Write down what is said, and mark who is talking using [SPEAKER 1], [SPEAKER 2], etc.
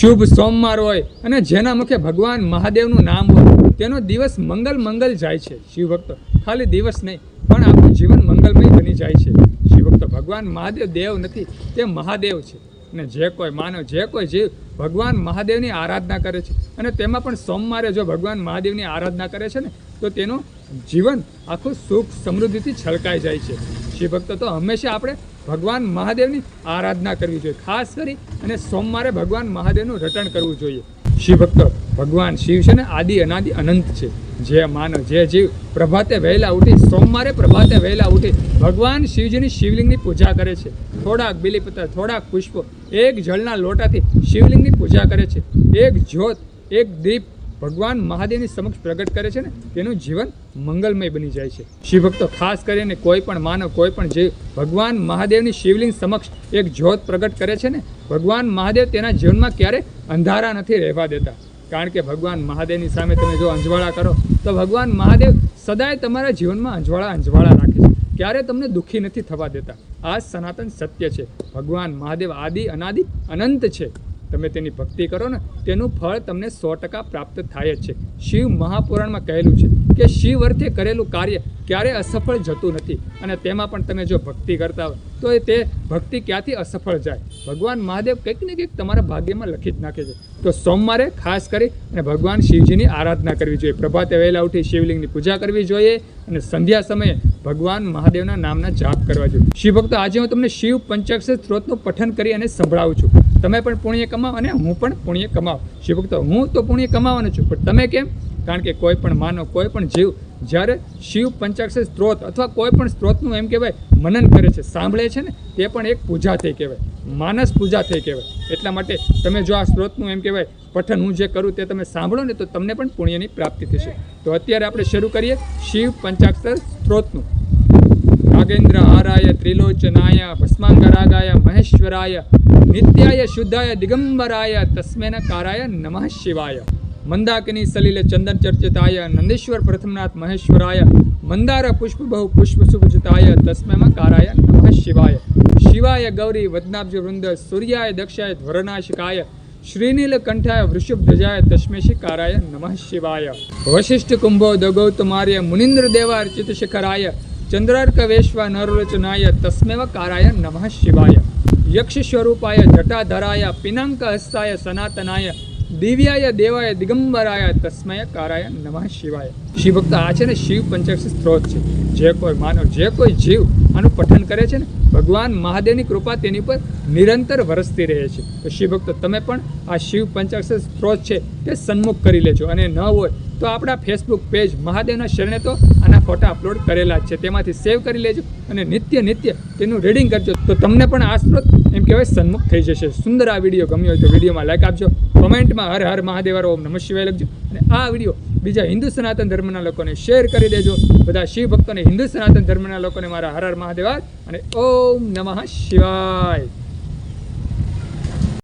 [SPEAKER 1] શુભ સોમવાર હોય અને જેના મુખે ભગવાન મહાદેવનું નામ હોય, તેનો દિવસ મંગલ મંગલ જાય છે. શિવભક્તો, ખાલી દિવસ નહીં, પણ આપણું જીવન મંગલમય બની જાય છે. શિવ ભક્તો ભગવાન મહાદેવ દેવ નથી, તે મહાદેવ છે. અને જે કોઈ માનવ જે કોઈ જીવ ભગવાન મહાદેવની આરાધના કરે છે, અને તેમાં પણ સોમવારે જો ભગવાન મહાદેવની આરાધના કરે છે ને, તો તેનું જીવન આખું સુખ સમૃદ્ધિથી છલકાઈ જાય છે. શિવભક્તો, તો હંમેશા આપણે ભગવાન મહાદેવની આરાધના કરવી જોઈએ. ખાસ કરી અને સોમવારે ભગવાન મહાદેવનું રટણ કરવું જોઈએ. શિવ ભક્તો ભગવાન શિવ છે ને, આદિ, અનાદિ, અનંત છે. જે માનવ જે જીવ પ્રભાતે વહેલા ઉઠી, સોમવારે પ્રભાતે વહેલા ઉઠી ભગવાન શિવજીની શિવલિંગની પૂજા કરે છે. થોડાક બિલીપત્ર, થોડાક પુષ્પો એક જળના લોટાથી શિવલિંગની પૂજા કરે છે. એક જ્યોત, એક દીપ ભગવાન મહાદેવની સમક્ષ પ્રગટ કરે છે ને, તેનું જીવન મંગલમય બની જાય છે. શિવભક્તો ખાસ કરીને કોઈ પણ માનવ કોઈ પણ જીવ ભગવાન મહાદેવની શિવલિંગ સમક્ષ એક જ્યોત પ્રગટ કરે છે ને, ભગવાન મહાદેવ તેના જીવનમાં ક્યારે અંધારા નથી રહેવા દેતા. કારણ કે ભગવાન મહાદેવની સામે તમે જો અંજવાળા કરો, તો ભગવાન મહાદેવ સદાય તમારા જીવનમાં અંજવાળા અંજવાળા રાખે છે. ક્યારે તમને દુઃખી નથી થવા દેતા. આ સનાતન સત્ય છે. ભગવાન મહાદેવ આદિ, અનાદિ, અનંત છે. તમે તેની ભક્તિ કરો ને, તેનું ફળ તમને સો ટકા પ્રાપ્ત થાય જ છે. શિવ મહાપુરાણમાં કહેલું છે કે શિવ અર્થે કરેલું કાર્ય ક્યારે અસફળ જતું નથી અને તેમાં પણ તમે જો ભક્તિ કરતા હોય, તો એ તે ભક્તિ ક્યાંથી અસફળ જાય? ભગવાન મહાદેવ કંઈક ને કંઈક તમારા ભાગ્યમાં લખી જ નાખે છે. તો સોમવારે ખાસ કરી અને ભગવાન શિવજીની આરાધના કરવી જોઈએ. પ્રભાતે વહેલા ઉઠી શિવલિંગની પૂજા કરવી જોઈએ અને સંધ્યા સમયે ભગવાન મહાદેવના નામના જાપ કરવા જોઈએ. શિવ ભક્તો આજે હું તમને શિવ પંચાક્ષર સ્ત્રોતનું પઠન કરી અને સંભળાવું છું. તમે પણ પુણ્ય કમાવ અને હું પણ પુણ્ય કમાવ. શિવભક્તો, હું તો પુણ્ય કમાવાનો છું, પણ તમે કેમ? કારણ કે કોઈ પણ માનવ કોઈ પણ જીવ, જ્યારે શિવ પંચાક્ષર સ્ત્રોત અથવા કોઈ પણ સ્ત્રોતનું એમ કહેવાય, મનન કરે છે, સાંભળે છે ને, તે પણ એક પૂજા થઈ કહેવાય. માનસ પૂજા થઈ કહેવાય. એટલા માટે તમે જો આ સ્ત્રોતનું એમ કહેવાય, પઠન હું જે કરું તે તમે સાંભળો ને, તો તમને પણ પુણ્યની પ્રાપ્તિ થશે. તો અત્યારે આપણે શરૂ કરીએ શિવ પંચાક્ષર સ્ત્રોતનું. નાગેન્દ્ર હારાય ત્રિલોચનાય, ભસ્માંગરાગાય મહેશ્વરાય નિત્યાય શુદ્ધાય દિગંબરાય તસ્મેન કારાય નમઃ શિવાય મંદાકિની સલિલ ચંદન ચર્ચિતાય નંદેશ્વર પ્રથમનાથ મહેશ્વરાય મંદાર પુષ્પ બહુ પુષ્પ સુભજતાય તસ્મેમ કારાય નમઃ શિવાય શિવાય ગૌરી વદનાબ્જ વૃંદ સૂર્યાય દક્ષાય ધ્વરનાશિકાય શ્રીનીલ કંઠાય વૃષભ ધજાય તસ્મેશી કારાય નમઃ શિવાય વશિષ્ઠ કુંભો દગૌતમાર્ય મુનિન્દ્ર દેવાર્ચિત શિખરાય ચંદ્રાર્કવેશ્વા નરોચનાય તસ્મેવ કારાય નમઃ શિવાય યક્ષ સ્વરૂપાય જટાધરાય પિનાંક હસ્તાય સનાતનાય દિવ્યાય દેવાય દિગંબરાય તસ્મય કારાય નમઃ શિવાય શિવ ભક્ત આ છે ને શિવ પંચાક્ષર સ્ત્રોત છે. જે કોઈ માનવ, જે કોઈ જીવ આનું પઠન કરે છે ને, ભગવાન મહાદેવની કૃપા તેની પર નિરંતર વરસતી રહે છે. તો શિવ ભક્તો તમે પણ આ શિવ પંચાક્ષર સ્ત્રોત છે તે સન્મુખ કરી લેજો. અને ન હોય તો આપણા ફેસબુક પેજ મહાદેવના શરણે તો આના ફોટા અપલોડ કરેલા જ છે. તેમાંથી સેવ કરી લેજો અને નિત્ય નિત્ય તેનું રીડિંગ કરજો. તો તમને પણ આ સ્ત્રોત એમ કહેવાય, સન્મુખ થઈ જશે. સુંદર આ વીડિયો ગમ્યો હોય તો વિડીયોમાં લાઈક આપજો, કોમેન્ટમાં હર હર મહાદેવાર ઓમ નમઃ શિવાય લખજો. અને આ વીડિયો બીજા હિન્દુ સનાતન ધર્મના લોકોને શેર કરી દેજો. બધા શિવ ભક્તોને હિન્દુ સનાતન ધર્મના લોકોને મારા હર હર મહાદેવાર અને ઓમ નમઃ શિવાય.